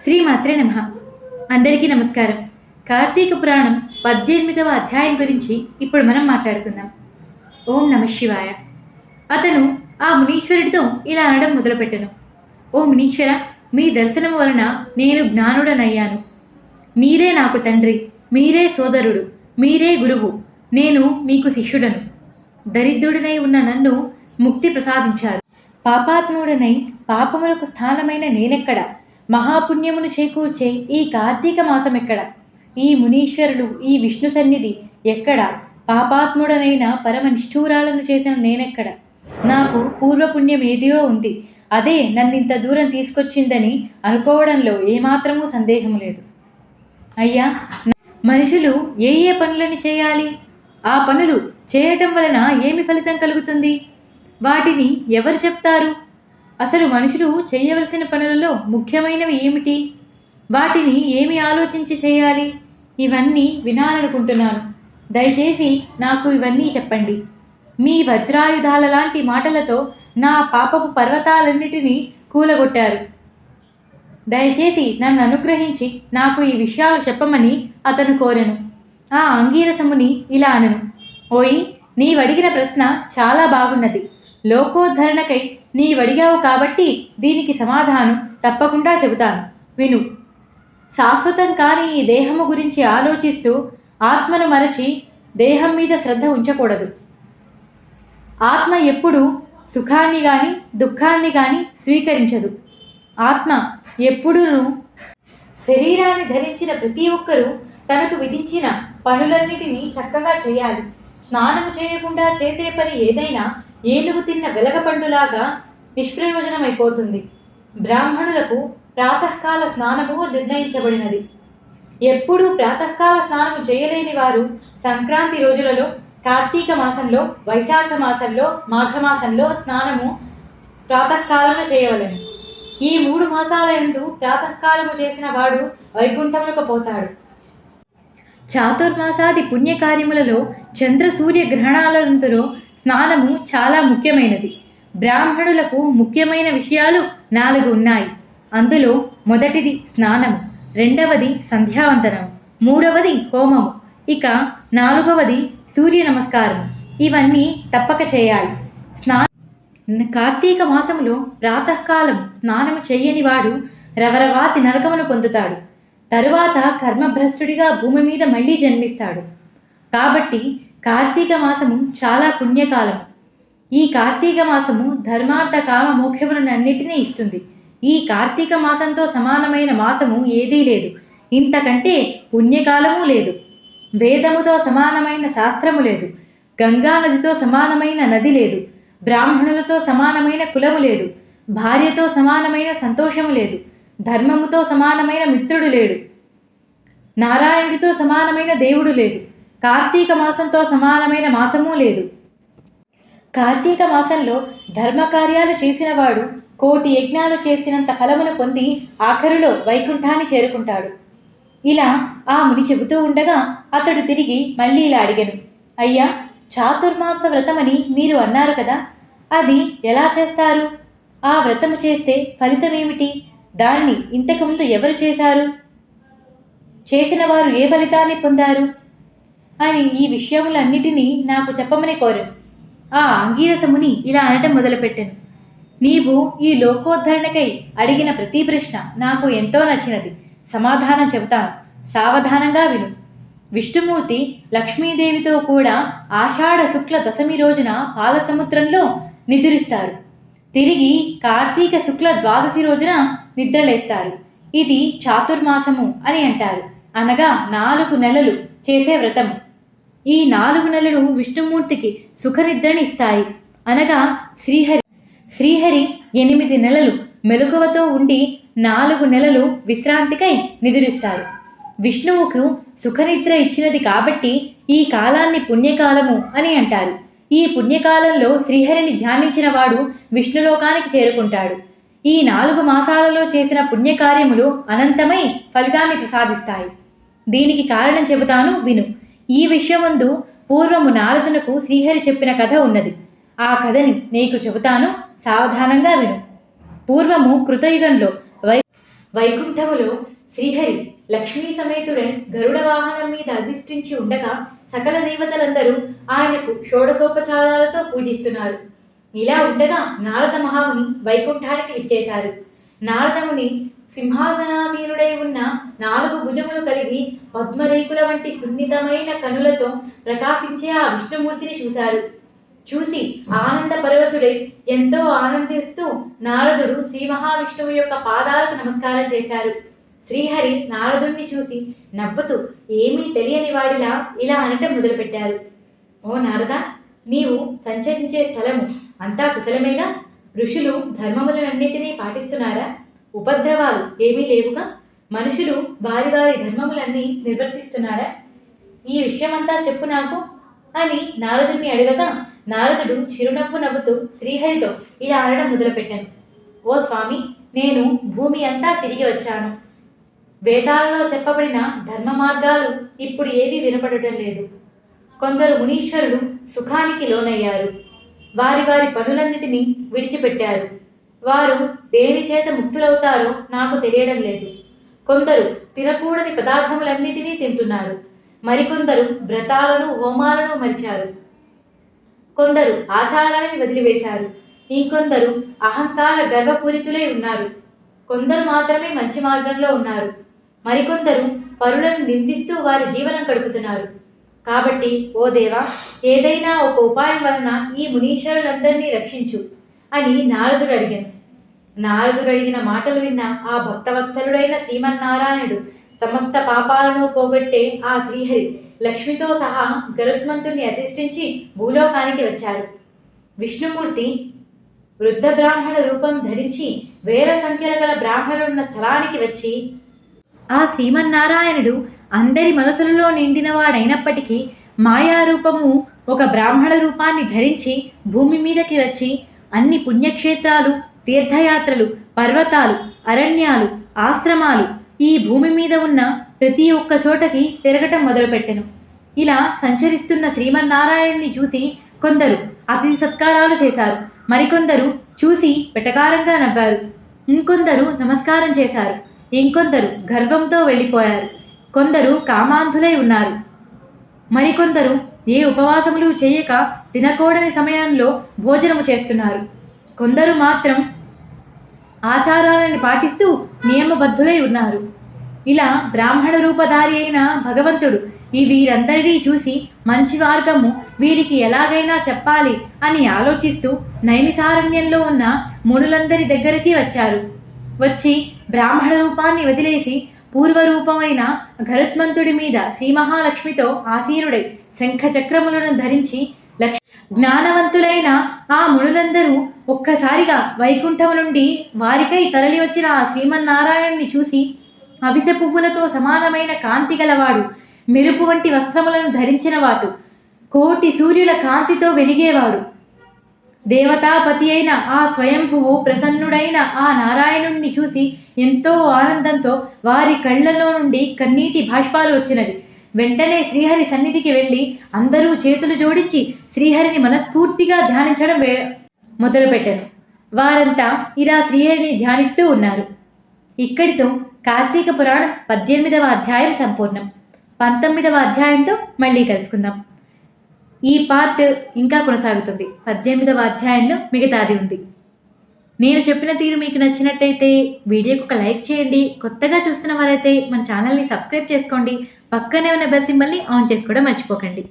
శ్రీమాత్రే నమ. అందరికీ నమస్కారం. కార్తీక పురాణం పద్దెనిమిదవ అధ్యాయం గురించి ఇప్పుడు మనం మాట్లాడుకుందాం. ఓం నమ శివాయ. అతను ఆ మునీశ్వరుడితో ఇలా అనడం మొదలుపెట్టను. ఓ మునీశ్వర మీ దర్శనం వలన నేను జ్ఞానుడనయ్యాను. మీరే నాకు తండ్రి మీరే సోదరుడు మీరే గురువు. నేను మీకు శిష్యుడను. దరిద్రుడినై ఉన్న నన్ను ముక్తి ప్రసాదించారు. పాపాత్ముడనై పాపములకు స్థానమైన నేనెక్కడ? మహాపుణ్యమును చేకూర్చే ఈ కార్తీక మాసం ఎక్కడ? ఈ మునీశ్వరులు ఈ విష్ణు సన్నిధి ఎక్కడ? పాపాత్ముడనైన పరమ నిష్ఠూరాలను చేసిన నేనెక్కడ? నాకు పూర్వపుణ్యం ఏదియో ఉంది. అదే నన్నింత దూరం తీసుకొచ్చిందని అనుకోవడంలో ఏమాత్రమూ సందేహం లేదు. అయ్యా మనుషులు ఏ ఏ పనులను చేయాలి? ఆ పనులు చేయటం వలన ఏమి ఫలితం కలుగుతుంది? వాటిని ఎవరు చెప్తారు? అసలు మనుషులు చేయవలసిన పనులలో ముఖ్యమైనవి ఏమిటి? వాటిని ఏమి ఆలోచించి చేయాలి? ఇవన్నీ వినాలనుకుంటున్నాను. దయచేసి నాకు ఇవన్నీ చెప్పండి. మీ వజ్రాయుధాల లాంటి మాటలతో నా పాపపు పర్వతాలన్నిటినీ కూలగొట్టారు. దయచేసి నన్ను అనుగ్రహించి నాకు ఈ విషయాలు చెప్పమని అతను కోరెను. ఆ అంగీరసముని ఇలా అనను. ఓయి నీవడిగిన ప్రశ్న చాలా బాగున్నది. లోకోద్ధరణకై నీవడిగావు కాబట్టి దీనికి సమాధానం తప్పకుండా చెబుతాను. విను. శాశ్వతం కాని ఈ దేహము గురించి ఆలోచిస్తూ ఆత్మను మరచి దేహం మీద శ్రద్ధ ఉంచకూడదు. ఆత్మ ఎప్పుడు సుఖాన్ని కానీ దుఃఖాన్ని కానీ స్వీకరించదు. ఆత్మ ఎప్పుడూ శరీరాన్ని ధరించిన ప్రతి ఒక్కరూ తనకు విధించిన పనులన్నిటినీ చక్కగా చేయాలి. స్నానం చేయకుండా చేసే పని ఏదైనా ఏనుగు తిన్న వెలగపండులాగా నిష్ప్రయోజనమైపోతుంది. బ్రాహ్మణులకు ప్రాతకాల స్నానము నిర్ణయించబడినది. ఎప్పుడూ ప్రాతకాల స్నానము చేయలేని వారు సంక్రాంతి రోజులలో కార్తీక మాసంలో వైశాఖ మాసంలో మాఘమాసంలో స్నానము ప్రాతకాలము చేయవలెను. ఈ మూడు మాసాల ఎందు ప్రాతకాలము చేసిన వాడు వైకుంఠములకు పోతాడు. చాతుర్మాసాది పుణ్యకార్యములలో చంద్ర సూర్య గ్రహణాలంతలో స్నానము చాలా ముఖ్యమైనది. బ్రాహ్మణులకు ముఖ్యమైన విషయాలు నాలుగు ఉన్నాయి. అందులో మొదటిది స్నానము రెండవది సంధ్యావందనం మూడవది హోమము ఇక నాలుగవది సూర్య నమస్కారం ఇవన్నీ తప్పక చేయాలి. స్నా కార్తీక మాసములో ప్రాతకాలం స్నానము చేయని వాడు రవరవాతి నరకమును పొందుతాడు. తరువాత కర్మభ్రష్టుడిగా భూమి మీద మళ్ళీ జన్మిస్తాడు. కాబట్టి కార్తీక మాసము చాలా పుణ్యకాలం ఈ కార్తీక మాసము ధర్మార్థ కామ మోక్షములన్నిటినీ ఇస్తుంది. ఈ కార్తీక మాసంతో సమానమైన మాసము ఏదీ లేదు. ఇంతకంటే పుణ్యకాలము లేదు. వేదముతో సమానమైన శాస్త్రము లేదు. గంగా నదితో సమానమైన నది లేదు. బ్రాహ్మణులతో సమానమైన కులము లేదు. భార్యతో సమానమైన సంతోషము లేదు. ధర్మముతో సమానమైన మిత్రుడు లేడు. నారాయణుడితో సమానమైన దేవుడు లేడు. కార్తీక మాసంతో సమానమైన మాసము లేదు. కార్తీక మాసంలో ధర్మకార్యాలు చేసినవాడు కోటి యజ్ఞాలు చేసినంత ఫలమును పొంది ఆఖరులో వైకుంఠాన్ని చేరుకుంటాడు. ఇలా ఆ ముని చెబుతూ ఉండగా అతడు తిరిగి మళ్ళీ ఇలా అడిగను అయ్యా చాతుర్మాస వ్రతమని మీరు అన్నారు కదా అది ఎలా చేస్తారు? ఆ వ్రతము చేస్తే ఫలితమేమిటి? దాన్ని ఇంతకుముందు ఎవరు చేశారు? చేసిన వారు ఏ ఫలితాన్ని పొందారు? అని ఈ విషయములన్నిటినీ నాకు చెప్పమని కోరాను. ఆ అంగీరసముని ఇలా అనటం మొదలుపెట్టాను. నీవు ఈ లోకోద్ధరణకై అడిగిన ప్రతి ప్రశ్న నాకు ఎంతో నచ్చినది. సమాధానం చెబుతాను. సావధానంగా విను. విష్ణుమూర్తి లక్ష్మీదేవితో కూడా ఆషాఢ శుక్ల దశమి రోజున పాలసముద్రంలో నిద్రిస్తారు తిరిగి కార్తీక శుక్ల ద్వాదశి రోజున నిద్రలేస్తారు. ఇది చాతుర్మాసము అని అంటారు. అనగా నాలుగు నెలలు చేసే వ్రతం. ఈ నాలుగు నెలలు విష్ణుమూర్తికి సుఖనిద్రని ఇస్తాయి అనగా శ్రీహరి శ్రీహరి ఎనిమిది నెలలు మెలకువతో ఉండి నాలుగు నెలలు విశ్రాంతికై నిద్రిస్తారు. విష్ణువుకు సుఖనిద్ర ఇచ్చినది కాబట్టి ఈ కాలాన్ని పుణ్యకాలము అని అంటారు. ఈ పుణ్యకాలంలో శ్రీహరిని ధ్యానించిన వాడు విష్ణులోకానికి చేరుకుంటాడు. ఈ నాలుగు మాసాలలో చేసిన పుణ్యకార్యములు అనంతమై ఫలితాన్ని ప్రసాదిస్తాయి. దీనికి కారణం చెబుతాను విను. ఈ విషయముందు పూర్వము నారదునకు శ్రీహరి చెప్పిన కథ ఉన్నది. ఆ కథని నీకు చెబుతాను. సావధానంగా విను. పూర్వము కృతయుగంలో వై వైకుంఠములో శ్రీహరి లక్ష్మీ సమేతుడై గరుడ వాహనం మీద అధిష్ఠించి ఉండగా సకల దేవతలందరూ ఆయనకు షోడసోపచారాలతో పూజిస్తున్నారు. ఇలా ఉండగా నారద మహాముని వైకుంఠానికి విచ్చేశారు. నారదముని సింహాసనాసీనుడై ఉన్న నాలుగు భుజములు కలిగి పద్మరేకుల వంటి సున్నితమైన కనులతో ప్రకాశించే ఆ విష్ణుమూర్తిని చూశారు. చూసి ఆనంద పరవశుడై ఎంతో ఆనందిస్తూ నారదుడు శ్రీ మహావిష్ణువు యొక్క పాదాలకు నమస్కారం చేశారు. శ్రీహరి నారదుణ్ణి చూసి నవ్వుతూ ఏమీ తెలియని వాడిలా ఇలా అనటం మొదలుపెట్టారు. ఓ నారద నీవు సంచరించే స్థలము అంతా కుశలమేగా? ఋషులు ధర్మములన్నింటినీ పాటిస్తున్నారా? ఉపద్రవాలు ఏమీ లేవుగా? మనుషులు వారి వారి ధర్మములన్నీ నిర్వర్తిస్తున్నారా? ఈ విషయమంతా చెప్పు నాకు అని నారదుని అడగగా నారదుడు చిరునవ్వు నవ్వుతూ శ్రీహరితో ఇలా అనడం మొదలుపెట్టాను. ఓ స్వామి నేను భూమి అంతా తిరిగి వచ్చాను. వేదాలలో చెప్పబడిన ధర్మ మార్గాలు ఇప్పుడు ఏవీ వినపడటం లేదు. కొందరు మునీశ్వరులు సుఖానికి లోనయ్యారు. వారి వారి పనులన్నిటినీ విడిచిపెట్టారు. వారు దేని చేత ముక్తులవుతారో నాకు తెలియడం లేదు. కొందరు తినకూడని పదార్థములన్నిటినీ తింటున్నారు. మరికొందరు వ్రతాలను హోమాలను మరిచారు. కొందరు ఆచారాన్ని వదిలివేశారు. ఇంకొందరు అహంకార గర్వపూరితులై ఉన్నారు. కొందరు మాత్రమే మంచి మార్గంలో ఉన్నారు. మరికొందరు పరులను నిందిస్తూ వారి జీవనం గడుపుతున్నారు. కాబట్టి ఓ దేవా ఏదైనా ఒక ఉపాయం వలన ఈ మునీశ్వరులందరినీ రక్షించు అని నారదుడు అడిగాను. నారదుడు అడిగిన మాటలు విన్న ఆ భక్తవత్సలుడైన శ్రీమన్నారాయణుడు సమస్త పాపాలను పోగొట్టే ఆ శ్రీహరి లక్ష్మితో సహా గరుత్మంతుణ్ణి అధిష్ఠించి భూలోకానికి వచ్చారు. విష్ణుమూర్తి వృద్ధ బ్రాహ్మణ రూపం ధరించి వేల సంఖ్యల గల బ్రాహ్మణులున్న స్థలానికి వచ్చి ఆ శ్రీమన్నారాయణుడు అందరి మనసులలో నిండినవాడైనప్పటికీ మాయారూపము ఒక బ్రాహ్మణ రూపాన్ని ధరించి భూమి మీదకి వచ్చి అన్ని పుణ్యక్షేత్రాలు తీర్థయాత్రలు పర్వతాలు అరణ్యాలు ఆశ్రమాలు ఈ భూమి మీద ఉన్న ప్రతి ఒక్క చోటకి తిరగటం మొదలుపెట్టెను. ఇలా సంచరిస్తున్న శ్రీమన్నారాయణుని చూసి కొందరు అతిథి సత్కారాలు చేశారు. మరికొందరు చూసి వెటకారంగా నవ్వారు. ఇంకొందరు నమస్కారం చేశారు. ఇంకొందరు గర్వంతో వెళ్ళిపోయారు. కొందరు కామాంధులై ఉన్నారు. మరికొందరు ఏ ఉపవాసములు చేయక తినకూడని సమయంలో భోజనము చేస్తున్నారు. కొందరు మాత్రం ఆచారాలను పాటిస్తూ నియమబద్ధులై ఉన్నారు. ఇలా బ్రాహ్మణ రూపధారి అయిన భగవంతుడు ఈ వీరందరినీ చూసి మంచి మార్గము వీరికి ఎలాగైనా చెప్పాలి అని ఆలోచిస్తూ నైమిసారణ్యంలో ఉన్న మునులందరి దగ్గరికి వచ్చారు. వచ్చి బ్రాహ్మణ రూపాన్ని వదిలేసి పూర్వరూపమైన గరుత్మంతుడి మీద శ్రీ మహాలక్ష్మితో ఆసీనుడై శంఖ చక్రములను ధరించి లక్ష్ జ్ఞానవంతులైన ఆ మునులందరూ ఒక్కసారిగా వైకుంఠము నుండి వారికై తరలి వచ్చిన ఆ శ్రీమన్నారాయణ్ణి చూసి అవిసె పువ్వులతో సమానమైన కాంతి గలవాడు మెరుపు వంటి వస్త్రములను ధరించిన వాడు కోటి సూర్యుల కాంతితో వెలిగేవాడు. దేవతాపతి అయిన ఆ స్వయంభువు ప్రసన్నుడైన ఆ నారాయణుణ్ణి చూసి ఎంతో ఆనందంతో వారి కళ్ళలో నుండి కన్నీటి భాష్పాలు వచ్చినవి. వెంటనే శ్రీహరి సన్నిధికి వెళ్ళి అందరూ చేతులు జోడించి శ్రీహరిని మనస్ఫూర్తిగా ధ్యానించడం వే మొదలుపెట్టాను. వారంతా ఇలా శ్రీహరిని ధ్యానిస్తూ ఉన్నారు. ఇక్కడితో కార్తీక పురాణం పద్దెనిమిదవ అధ్యాయం సంపూర్ణం. పంతొమ్మిదవ అధ్యాయంతో మళ్ళీ కలుసుకుందాం. ఈ పార్ట్ ఇంకా కొనసాగుతుంది. పద్దెనిమిదవ అధ్యాయంలో మిగతాది ఉంది. నేను చెప్పిన తీరు మీకు నచ్చినట్టయితే వీడియోకి ఒక లైక్ చేయండి. కొత్తగా చూస్తున్న వారైతే మన ఛానల్ని సబ్స్క్రైబ్ చేసుకోండి. పక్కనే ఉన్న బెల్ సింబల్ని ఆన్ చేసుకోవడం మర్చిపోకండి.